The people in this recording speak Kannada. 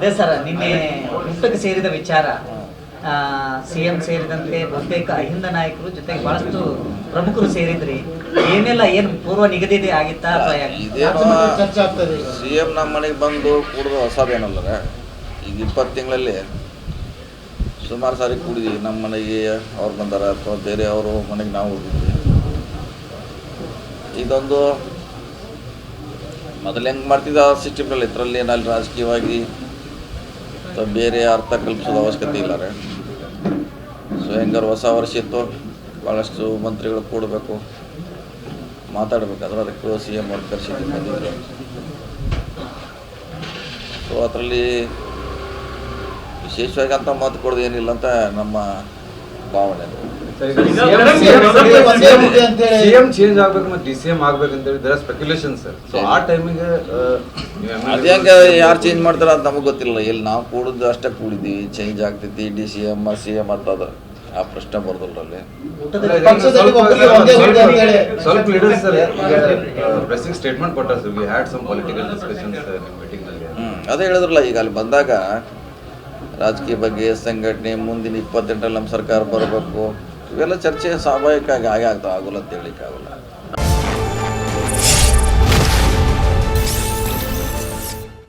ಅದೇ ಸರ್ ನಿನ್ನೆ ಊಟಕ್ಕೆ ಸೇರಿದ ವಿಚಾರ. ಸಿಎಂ ಸೇರಿದಂತೆ ಬಹುತೇಕ ಅಹಿಂದ ನಾಯಕರು ಜೊತೆಗೆ ಬಹಳಷ್ಟು ಪ್ರಮುಖರು ಸೇರಿದ್ರಿ. ಏನೆಲ್ಲ ಏನು ಪೂರ್ವ ನಿಗದಿ ಆಗಿತ್ತಾ ಸಿಎಂ ನಮ್ಮ ಮನೆಗೆ ಬಂದು ಕೂಡ ಹೊಸದೇನಲ್ಲ ಈಗ ಇಪ್ಪತ್ತು ತಿಂಗಳಲ್ಲಿ ಸುಮಾರು ಸಾರಿ ಕೂಡಿದ್ವಿ. ನಮ್ಮ ಮನೆಗೆ ಅವ್ರು ಬಂದಾರ ಅಥವಾ ಬೇರೆ ಅವರು ಮನೆಗೆ ನಾವು ಹೋಗಿದ್ವಿ. ಇದೊಂದು ಮೊದಲು ಹೆಂಗೆ ಮಾಡ್ತಿದ್ದ ಸಿಸ್ಟಮ್ನಲ್ಲಿ ಇದರಲ್ಲಿ ಏನಲ್ಲಿ ರಾಜಕೀಯವಾಗಿ ಅಥವಾ ಬೇರೆ ಅರ್ಥ ಕಲ್ಪಿಸೋದು ಅವಶ್ಯಕತೆ ಇಲ್ಲ ರೀ. ಸೊ ಹೆಂಗಾರು ಹೊಸ ವರ್ಷ ಇತ್ತು ಭಾಳಷ್ಟು ಮಂತ್ರಿಗಳು ಕೂಡಬೇಕು. ಮಾತಾಡಬೇಕಾದ್ರೆ ಅದಕ್ಕೆ ಸಿ ಎಂ ಅವ್ರು ಕರೆಸಿದ್ದು ಬಂದಿದ್ರು ಸೊ ಅದರಲ್ಲಿ ವಿಶೇಷವಾಗಿ ಅಂತ ಮಾತು ಕೊಡೋದು ಏನಿಲ್ಲ ಅಂತ ನಮ್ಮ ಭಾವನೆ ಸಿಎಂ ಚೇಂಜ್ ಆಗ್ಬೇಕು ಮತ್ತೆ ಡಿ ಸಿ ಎಂ ಆಗ್ಬೇಕು ಅಂತ ಹೇಳಿ ಸ್ಪೆಕ್ಯುಲೇಷನ್ ಸರ್ ಸೊ ಆ ಟೈಮಿಗೆ ಅದು ಹೆಂಗೆ ಯಾರು ಚೇಂಜ್ ಮಾಡ್ತಾರ ಅಂತ ನಮಗೆ ಗೊತ್ತಿಲ್ಲ. ಇಲ್ಲಿ ನಾವು ಕೂಡಿದ್ದು ಅಷ್ಟೇ ಕೂಡಿದ್ದೀವಿ ಚೇಂಜ್ ಆಗ್ತೈತಿ D C M C M ಅಂತ ಅದ. ಆ ಪ್ರಶ್ನೆ ಬರ್ದಲ್ರಲ್ಲಿ. ಸ್ವಲ್ಪ ಲೀಡರ್ಸ್ ಸರ್ ಪ್ರೆಸಿಂಗ್ ಸ್ಟೇಟ್ಮೆಂಟ್ ಕೊಟ್ಟಾರ sir we had some political discussions ನಿಮ್ಮ ಮೀಟಿಂಗ್ನಲ್ಲಿ. ಹ್ಞೂ ಅದೇ ಹೇಳಿದ್ರಲ್ಲ ಈಗ ಅಲ್ಲಿ ಬಂದಾಗ ರಾಜಕೀಯ ಬಗ್ಗೆ ಸಂಘಟನೆ ಮುಂದಿನ ಇಪ್ಪತ್ತೆಂಟರಲ್ಲಿ ನಮ್ಮ ಸರ್ಕಾರ ಬರಬೇಕು. ಇವೆಲ್ಲ ಚರ್ಚೆ ಸ್ವಾಭಾವಿಕವಾಗಿ ಆಗೇ ಆಗ್ತಾವೆ ಆಗೋಲ್ಲ ಅಂತ ಹೇಳಿಕ್ಕೆ ಆಗೋಲ್ಲ